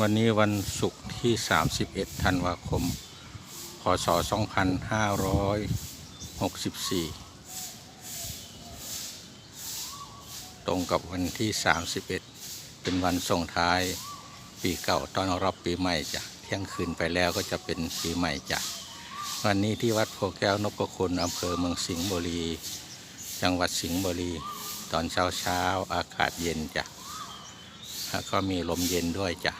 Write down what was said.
วันนี้วันศุกร์ที่ 31 ธันวาคม พศ 2564 ตรงกับวันที่ 31 เป็นวันส่งท้ายปีเก่าต้อนรับปีใหม่จ้ะ เที่ยงคืนไปแล้วก็จะเป็นปีใหม่จ้ะ วันนี้ที่วัดโพแก้วนพคุณอำเภอเมืองสิงห์บุรี จังหวัดสิงห์บุรี ตอนเช้าเช้าอากาศเย็นจ้ะแล้วก็มีลมเย็นด้วยจ้ะ